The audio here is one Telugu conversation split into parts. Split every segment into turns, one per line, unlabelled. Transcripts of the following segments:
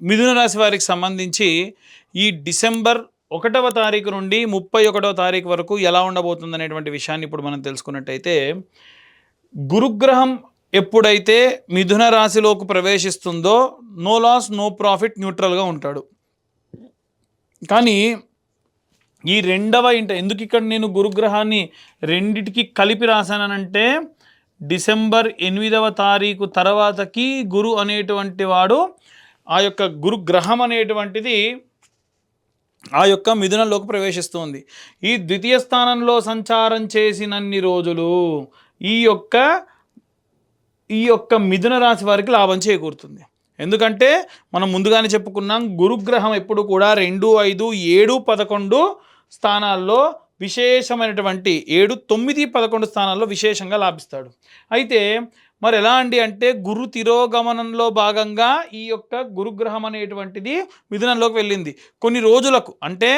మిథున రాశి వారికి సంబంధించి ఈ డిసెంబర్ ఒకటవ తారీఖు నుండి ముప్పై ఒకటవ తారీఖు వరకు ఎలా ఉండబోతుంది అనేటువంటి విషయాన్ని ఇప్పుడు మనం తెలుసుకున్నట్టయితే గురుగ్రహం ఎప్పుడైతే మిథున రాశిలోకి ప్రవేశిస్తుందో నో లాస్ నో ప్రాఫిట్ న్యూట్రల్గా ఉంటాడు. కానీ ఈ రెండవ ఇంట ఎందుకు ఇక్కడ నేను గురుగ్రహాన్ని రెండిటికి కలిపి రాశానంటే డిసెంబర్ ఎనిమిదవ తారీఖు తర్వాతకి గురు అనేటువంటి వాడు ఆ యొక్క గురుగ్రహం అనేటువంటిది ఆ యొక్క మిథునంలోకి ప్రవేశిస్తుంది. ఈ ద్వితీయ స్థానంలో సంచారం చేసినన్ని రోజులు ఈ యొక్క ఈ యొక్క మిథున రాశి వారికి లాభం చేకూరుతుంది. ఎందుకంటే మనం ముందుగానే చెప్పుకున్నాం గురుగ్రహం ఎప్పుడు కూడా రెండు ఐదు ఏడు పదకొండు స్థానాల్లో విశేషమైనటువంటి ఏడు తొమ్మిది పదకొండు స్థానాల్లో విశేషంగా లాభిస్తాడు. అయితే మరి ఎలా అండి అంటే గురు తిరోగమనంలో భాగంగా ఈ యొక్క గురుగ్రహం అనేటువంటిది మిథునంలోకి వెళ్ళింది. కొన్ని రోజులకు అంటే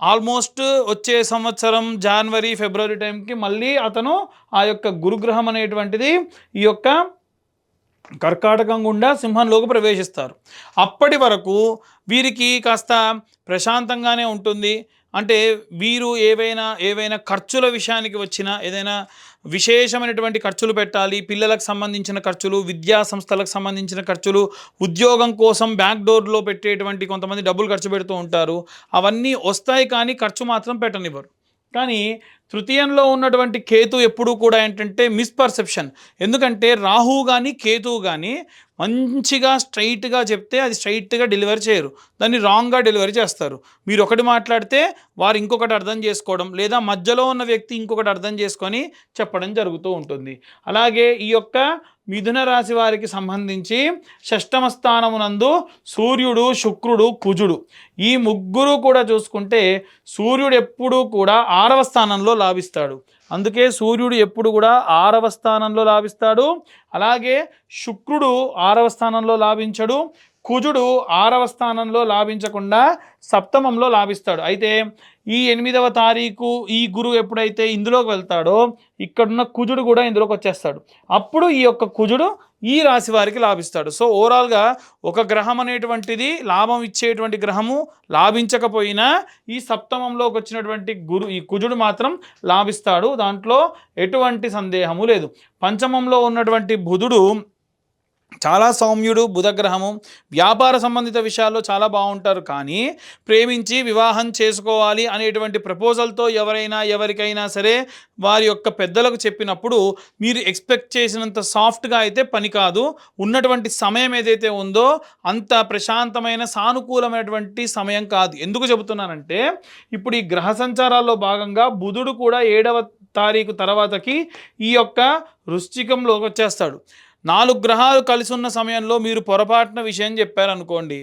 ఆల్మోస్ట్ వచ్చే సంవత్సరం జనవరి ఫిబ్రవరి టైంకి మళ్ళీ అతను ఆ యొక్క గురుగ్రహం అనేటువంటిది ఈ యొక్క కర్కాటకం గుండా సింహంలోకి ప్రవేశిస్తారు. అప్పటి వరకు వీరికి కాస్త ప్రశాంతంగానే ఉంటుంది. అంటే వీరు ఏవైనా ఏవైనా ఖర్చుల విషయానికి వచ్చినా ఏదైనా విశేషమైనటువంటి ఖర్చులు పెట్టాలి పిల్లలకు సంబంధించిన ఖర్చులు విద్యా సంస్థలకు సంబంధించిన ఖర్చులు ఉద్యోగం కోసం బ్యాంక్ డోర్లో పెట్టేటువంటి కొంతమంది డబ్బులు ఖర్చు పెడుతూ ఉంటారు. అవన్నీ వస్తాయి కానీ ఖర్చు మాత్రం పెట్టనివ్వరు. కానీ తృతీయంలో ఉన్నటువంటి కేతు ఎప్పుడూ కూడా ఏంటంటే మిస్పర్సెప్షన్ ఎందుకంటే రాహు కానీ కేతు కానీ మంచిగా స్ట్రైట్గా చెప్తే అది స్ట్రైట్గా డెలివరీ చేయరు. దాన్ని రాంగ్గా డెలివరీ చేస్తారు. మీరు ఒకటి మాట్లాడితే వారు ఇంకొకటి అర్థం చేసుకోవడం లేదా మధ్యలో ఉన్న వ్యక్తి ఇంకొకటి అర్థం చేసుకొని చెప్పడం జరుగుతూ ఉంటుంది. అలాగే ఈ యొక్క మిథున రాశి వారికి సంబంధించి షష్టమ స్థానమునందు సూర్యుడు శుక్రుడు కుజుడు. ఈ ముగ్గురు కూడా చూసుకుంటే సూర్యుడు ఎప్పుడూ కూడా ఆరవ స్థానంలో లాభిస్తాడు. అందుకే సూర్యుడు ఎప్పుడు కూడా ఆరవ స్థానంలో లాభిస్తాడు. అలాగే శుక్రుడు ఆరవ స్థానంలో లాభించడు. కుజుడు ఆరవ స్థానంలో లాభించకుండా సప్తమంలో లాభిస్తాడు. అయితే ఈ ఎనిమిదవ తారీఖు ఈ గురువు ఎప్పుడైతే ఇందులోకి వెళ్తాడో ఇక్కడున్న కుజుడు కూడా ఇందులోకి వచ్చేస్తాడు. అప్పుడు ఈ యొక్క కుజుడు ఈ రాశి వారికి లాభిస్తాడు. సో ఓవరాల్గా ఒక గ్రహం అనేటువంటిది లాభం ఇచ్చేటువంటి గ్రహము లాభించకపోయినా ఈ సప్తమంలోకి వచ్చినటువంటి గురు ఈ కుజుడు మాత్రం లాభిస్తాడు. దాంట్లో ఎటువంటి సందేహము లేదు. పంచమంలో ఉన్నటువంటి బుధుడు చాలా సౌమ్యుడు బుధగ్రహము వ్యాపార సంబంధిత విషయాల్లో చాలా బాగుంటారు. కానీ ప్రేమించి వివాహం చేసుకోవాలి అనేటువంటి ప్రపోజల్తో ఎవరైనా ఎవరికైనా సరే వారి యొక్క పెద్దలకు చెప్పినప్పుడు మీరు ఎక్స్పెక్ట్ చేసినంత సాఫ్ట్గా అయితే పని కాదు. ఉన్నటువంటి సమయం ఏదైతే ఉందో అంత ప్రశాంతమైన సానుకూలమైనటువంటి సమయం కాదు. ఎందుకు చెబుతున్నానంటే ఇప్పుడు ఈ గ్రహ సంచారాల్లో భాగంగా బుధుడు కూడా ఏడవ తారీఖు తర్వాతకి ఈ యొక్క వృశ్చికంలోకి వచ్చేస్తాడు. నాలుగు గ్రహాలు కలిసి ఉన్న సమయంలో మీరు పొరపాటున విషయం చెప్పారనుకోండి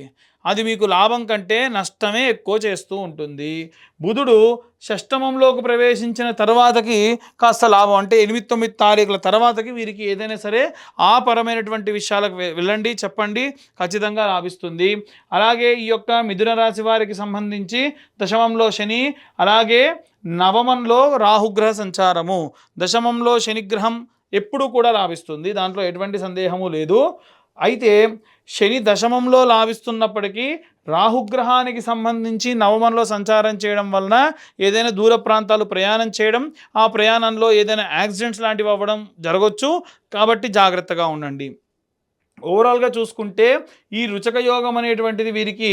అది మీకు లాభం కంటే నష్టమే ఎక్కువ చేస్తూ ఉంటుంది. బుధుడు షష్టమంలోకి ప్రవేశించిన తర్వాతకి కాస్త లాభం అంటే ఎనిమిది తొమ్మిది తారీఖుల తర్వాతకి వీరికి ఏదైనా సరే ఆ పరమైనటువంటి విషయాలకు వెళ్ళండి చెప్పండి ఖచ్చితంగా లాభిస్తుంది. అలాగే ఈ యొక్క మిథున రాశి వారికి సంబంధించి దశమంలో శని అలాగే నవమంలో రాహుగ్రహ సంచారము. దశమంలో శనిగ్రహం ఎప్పుడూ కూడా లాభిస్తుంది. దాంట్లో ఎటువంటి సందేహము లేదు. అయితే శని దశమంలో లాభిస్తున్నప్పటికీ రాహుగ్రహానికి సంబంధించి నవమంలో సంచారం చేయడం వలన ఏదైనా దూర ప్రాంతాలు ప్రయాణం చేయడం ఆ ప్రయాణంలో ఏదైనా యాక్సిడెంట్స్ లాంటివి అవ్వడం జరగవచ్చు కాబట్టి జాగ్రత్తగా ఉండండి. ఓవరాల్గా చూసుకుంటే ఈ రుచక యోగం అనేటువంటిది వీరికి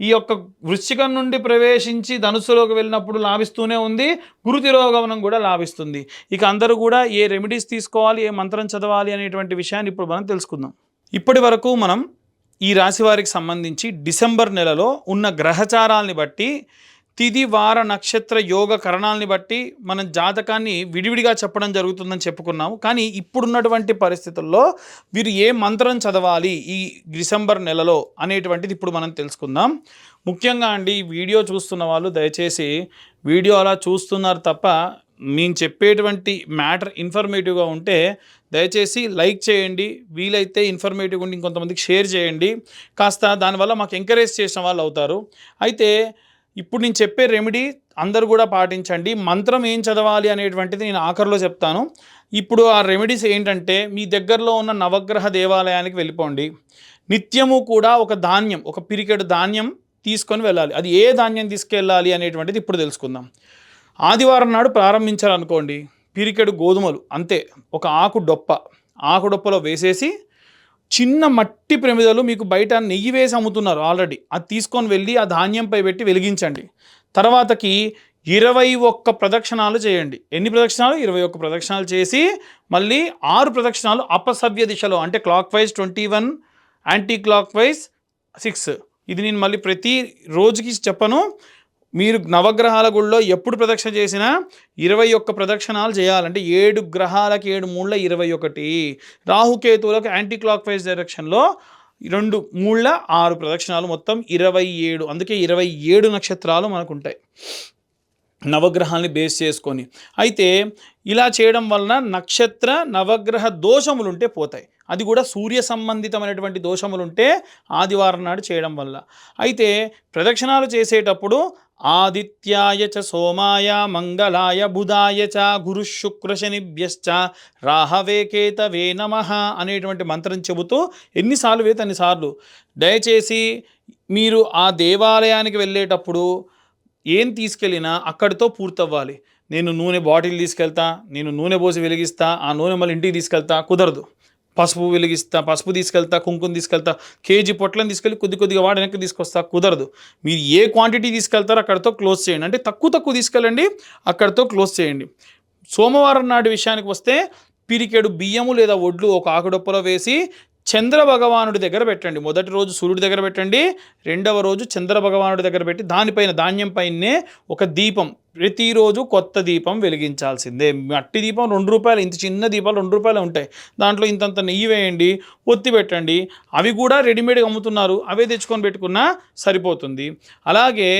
ఈ యొక్క వృశ్చికం నుండి ప్రవేశించి ధనుసులోకి వెళ్ళినప్పుడు లాభిస్తూనే ఉంది గురుతిరోగమనం కూడా లాభిస్తుంది. ఇక అందరూ కూడా ఏ రెమెడీస్ తీసుకోవాలి ఏ మంత్రం చదవాలి అనేటువంటి విషయాన్ని ఇప్పుడు మనం తెలుసుకుందాం. ఇప్పటి వరకు మనం ఈ రాశి వారికి సంబంధించి డిసెంబర్ నెలలో ఉన్న గ్రహచారాల్ని బట్టి తిది వార నక్షత్ర యోగ కరణాలని బట్టి మనం జాతకాన్ని విడివిడిగా చెప్పడం జరుగుతుందని చెప్పుకున్నాము. కానీ ఇప్పుడున్నటువంటి పరిస్థితుల్లో వీరు ఏ మంత్రం చదవాలి ఈ డిసెంబర్ నెలలో అనేటువంటిది ఇప్పుడు మనం తెలుసుకుందాం. ముఖ్యంగా అండి వీడియో చూస్తున్న వాళ్ళు దయచేసి వీడియో అలా చూస్తున్నారు తప్ప మేము చెప్పేటువంటి మ్యాటర్ ఇన్ఫర్మేటివ్గా ఉంటే దయచేసి లైక్ చేయండి వీలైతే ఇన్ఫర్మేటివ్ ఉండి ఇంకొంతమందికి షేర్ చేయండి. కాస్త దానివల్ల మాకు ఎంకరేజ్ చేసిన వాళ్ళు అవుతారు. అయితే ఇప్పుడు నేను చెప్పే రెమెడీ అందరూ కూడా పాటించండి. మంత్రం ఏం చదవాలి అనేటువంటిది నేను ఆఖరిలో చెప్తాను. ఇప్పుడు ఆ రెమెడీస్ ఏంటంటే మీ దగ్గరలో ఉన్న నవగ్రహ దేవాలయానికి వెళ్ళిపోండి. నిత్యము కూడా ఒక ధాన్యం ఒక పిరికెడు ధాన్యం తీసుకొని వెళ్ళాలి. అది ఏ ధాన్యం తీసుకెళ్ళాలి అనేటువంటిది ఇప్పుడు తెలుసుకుందాం. ఆదివారం నాడు ప్రారంభించాలనుకోండి పిరికెడు గోధుమలు అంతే. ఒక ఆకు డొప్ప ఆకు డొప్పలో వేసేసి చిన్న మట్టి ప్రమిదలు మీకు బయట నెయ్యి వేసి అమ్ముతున్నారు ఆల్రెడీ. అది తీసుకొని వెళ్ళి ఆ ధాన్యంపై పెట్టి వెలిగించండి. తర్వాతకి ఇరవై ఒక్క ప్రదక్షిణాలు చేయండి. ఎన్ని ప్రదక్షిణాలు? ఇరవై ఒక్క ప్రదక్షిణాలు చేసి మళ్ళీ ఆరు ప్రదక్షిణాలు అపసవ్య దిశలో అంటే clockwise twenty one anticlockwise six. ఇది నేను మళ్ళీ ప్రతి రోజుకి చెప్పను. మీరు నవగ్రహాల గుళ్ళో ఎప్పుడు ప్రదక్షిణ చేసినా ఇరవై ఒక్క ప్రదక్షిణాలు చేయాలంటే ఏడు గ్రహాలకి ఏడు మూళ్ళ ఇరవై ఒకటి. రాహుకేతువులకు యాంటీ క్లాక్ వైజ్ డైరెక్షన్లో రెండు మూళ్ళ ఆరు ప్రదక్షిణాలు మొత్తం ఇరవై ఏడు. అందుకే ఇరవై ఏడు నక్షత్రాలు మనకు ఉంటాయి నవగ్రహాల్ని బేస్ చేసుకొని. అయితే ఇలా చేయడం వలన నక్షత్ర నవగ్రహ దోషములు ఉంటే పోతాయి. అది కూడా సూర్య సంబంధితమైనటువంటి దోషములు ఉంటే ఆదివారం నాడు చేయడం వల్ల. అయితే ప్రదక్షిణాలు చేసేటప్పుడు ఆదిత్యాయ చ సోమాయ మంగళాయ బుధాయ చ గురు శుక్రశనిభ్యశ్చ రాహవే కేతవే నమ అనేటువంటి మంత్రం చెబుతూ ఎన్నిసార్లు వేత అన్నిసార్లు. దయచేసి మీరు ఆ దేవాలయానికి వెళ్ళేటప్పుడు ఏం తీసుకెళ్ళినా అక్కడితో పూర్తవ్వాలి. నేను నూనె బాటిల్ తీసుకెళ్తా నేను నూనె పోసి వెలిగిస్తా ఆ నూనె మళ్ళీ ఇంటికి తీసుకెళ్తా కుదరదు. పసుపు వెలిగిస్తా పసుపు తీసుకెళ్తా కుంకుమ తీసుకెళ్తా కేజీ పొట్లను తీసుకెళ్ళి కొద్ది కొద్దిగా వాడి వెనక్కి తీసుకొస్తా కుదరదు. మీరు ఏ క్వాంటిటీ తీసుకెళ్తారో అక్కడితో క్లోజ్ చేయండి. అంటే తక్కువ తక్కువ తీసుకెళ్ళండి అక్కడితో క్లోజ్ చేయండి. సోమవారం నాటి విషయానికి వస్తే పిరికెడు బియ్యము లేదా ఒడ్లు ఒక ఆకుడొప్పలో వేసి చంద్ర భగవానుడి దగ్గర పెట్టండి. మొదటి రోజు సూర్యుడి దగ్గర పెట్టండి. రెండవ రోజు చంద్ర భగవానుడి దగ్గర పెట్టి దానిపైన ధాన్యం పైనే ఒక దీపం ప్రతిరోజు కొత్త దీపం వెలిగించాల్సిందే. మట్టి దీపం రెండు రూపాయలు ఇంత చిన్న దీపాలు రెండు రూపాయలు ఉంటాయి. దాంట్లో ఇంతంత నెయ్యి వేయండి ఒత్తి పెట్టండి. అవి కూడా రెడీమేడ్గా అమ్ముతున్నారు. అవే తెచ్చుకొని పెట్టుకున్నా సరిపోతుంది. అలాగే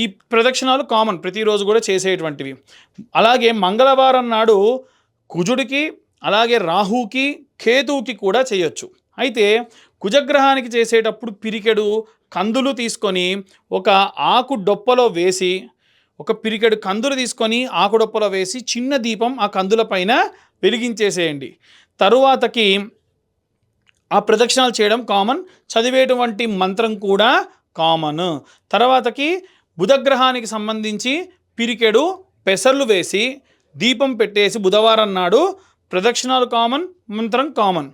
ఈ ప్రదక్షిణాలు కామన్ ప్రతిరోజు కూడా చేసేటువంటివి. అలాగే మంగళవారం నాడు కుజుడికి అలాగే రాహుకి కేతువుకి కూడా చేయొచ్చు. అయితే కుజగ్రహానికి చేసేటప్పుడు పిరికెడు కందులు తీసుకొని ఒక ఆకు డొప్పలో వేసి ఒక పిరికెడు కందులు తీసుకొని ఆకు డొప్పలో వేసి చిన్న దీపం ఆ కందుల పైన వెలిగించేసేయండి. తరువాతకి ఆ ప్రదక్షిణాలు చేయడం కామన్. చదివేటువంటి మంత్రం కూడా కామన్. తర్వాతకి బుధగ్రహానికి సంబంధించి పిరికెడు పెసర్లు వేసి దీపం పెట్టేసి బుధవారం నాడు ప్రదక్షిణాలు కామన్ మంత్రం కామన్.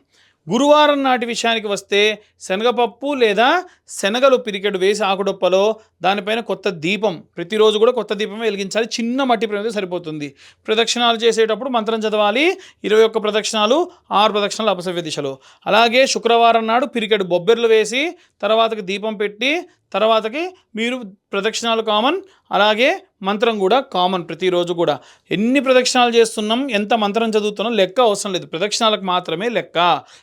గురువారం నాటి విషయానికి వస్తే శనగపప్పు లేదా శనగలు పిరికెడు వేసి ఆకుడొప్పలో దానిపైన కొత్త దీపం ప్రతిరోజు కూడా కొత్త దీపం వెలిగించాలి. చిన్న మట్టి ప్రమిద సరిపోతుంది. ప్రదక్షిణాలు చేసేటప్పుడు మంత్రం చదవాలి. ఇరవై ఒక్క ప్రదక్షిణాలు ఆరు ప్రదక్షిణాలు అపసవ్య దిశలో. అలాగే శుక్రవారం నాడు పిరికెడు బొబ్బెర్లు వేసి తర్వాతకి దీపం పెట్టి తర్వాతకి మీరు ప్రదక్షిణాలు కామన్ అలాగే మంత్రం కూడా కామన్ ప్రతిరోజు కూడా. ఎన్ని ప్రదక్షిణాలు చేస్తున్నాం ఎంత మంత్రం చదువుతున్నాం లెక్క అవసరం లేదు. ప్రదక్షిణాలకు మాత్రమే లెక్క.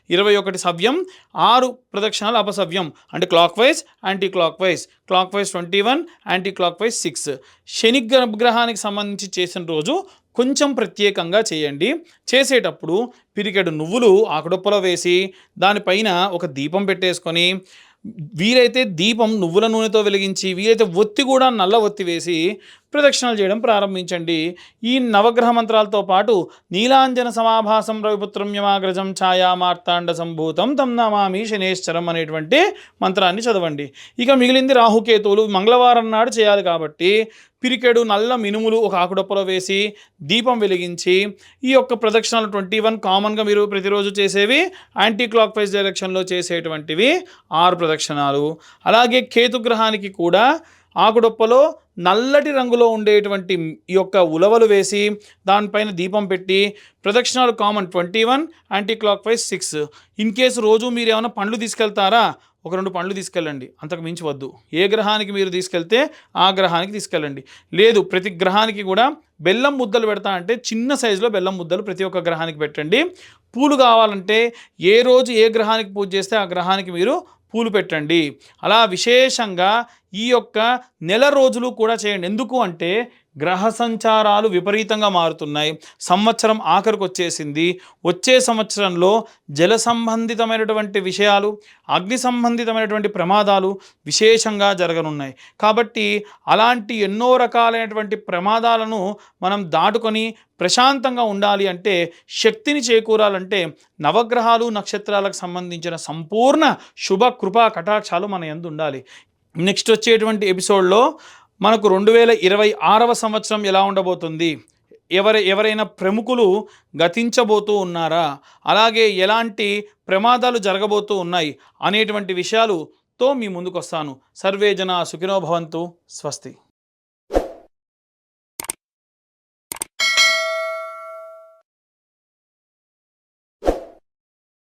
ఇరవై ఒకటి సవ్యం ఆరు ప్రదక్షిణాలు అపసవ్యం. అంటే clockwise anticlockwise clockwise twenty one anticlockwise six. శని గ్రహానికి సంబంధించి చేసిన రోజు కొంచెం ప్రత్యేకంగా చేయండి. చేసేటప్పుడు పిరికెడు నువ్వులు ఆకుడొప్పలో వేసి దానిపైన ఒక దీపం పెట్టేసుకొని వీరైతే దీపం నువ్వుల నూనెతో వెలిగించి వీరైతే ఒత్తి కూడా నల్ల ఒత్తి వేసి ప్రదక్షిణలు చేయడం ప్రారంభించండి. ఈ నవగ్రహ మంత్రాలతో పాటు నీలాంజన సమాభాసం రవిపుత్రం యమాగ్రజం ఛాయా మార్తాండ సంభూతం తం నమామి శనేశ్వరం అనేటువంటి మంత్రాన్ని చదవండి. ఇక మిగిలింది రాహుకేతువులు మంగళవారం నాడు చేయాలి కాబట్టి పిరికెడు నల్ల మినుములు ఒక ఆకుడొప్పలో వేసి దీపం వెలిగించి ఈ యొక్క ప్రదక్షిణలు ట్వంటీ వన్ కామన్గా మీరు ప్రతిరోజు చేసేవి యాంటీ క్లాక్ వైజ్ డైరెక్షన్లో చేసేటువంటివి ఆరు ప్రదక్షిణాలు. అలాగే కేతుగ్రహానికి కూడా ఆకుడొప్పలో నల్లటి రంగులో ఉండేటువంటి ఈ యొక్క ఉలవలు వేసి దానిపైన దీపం పెట్టి ప్రదక్షిణాలు common twenty one anticlockwise six in case రోజు మీరు ఏమైనా పండ్లు తీసుకెళ్తారా? ఒక రెండు పండ్లు తీసుకెళ్ళండి. అంతకు మించి వద్దు. ఏ గ్రహానికి మీరు తీసుకెళ్తే ఆ గ్రహానికి తీసుకెళ్ళండి. లేదు ప్రతి గ్రహానికి కూడా బెల్లం ముద్దలు పెడతా అంటే చిన్న సైజులో బెల్లం ముద్దలు ప్రతి ఒక్క గ్రహానికి పెట్టండి. పూలు కావాలంటే ఏ రోజు ఏ గ్రహానికి పూజ చేస్తే ఆ గ్రహానికి మీరు పూలు పెట్టండి. అలా విశేషంగా ఈ యొక్క నెల రోజులు కూడా చేయండి. ఎందుకు అంటే గ్రహ సంచారాలు విపరీతంగా మారుతున్నాయి. సంవత్సరం ఆఖరికి వచ్చేసింది వచ్చే సంవత్సరంలో జల సంబంధితమైనటువంటి విషయాలు అగ్ని సంబంధితమైనటువంటి ప్రమాదాలు విశేషంగా జరగనున్నాయి. కాబట్టి అలాంటి ఎన్నో రకాలైనటువంటి ప్రమాదాలను మనం దాటుకొని ప్రశాంతంగా ఉండాలి అంటే శక్తిని చేకూరాలంటే నవగ్రహాలు నక్షత్రాలకు సంబంధించిన సంపూర్ణ శుభ కృపా కటాక్షాలు మన ఎందు ఉండాలి నెక్స్ట్ వచ్చేటువంటి ఎపిసోడ్లో మనకు రెండు వేల ఇరవై ఆరవ సంవత్సరం ఎలా ఉండబోతుంది? ఎవరి ఎవరైనా ప్రముఖులు గతించబోతూ ఉన్నారా? అలాగే ఎలాంటి ప్రమాదాలు జరగబోతూ ఉన్నాయి? అనేటువంటి విషయాలుతో మీ ముందుకు వస్తాను సర్వే జన సుఖినోభవంతు స్వస్తి.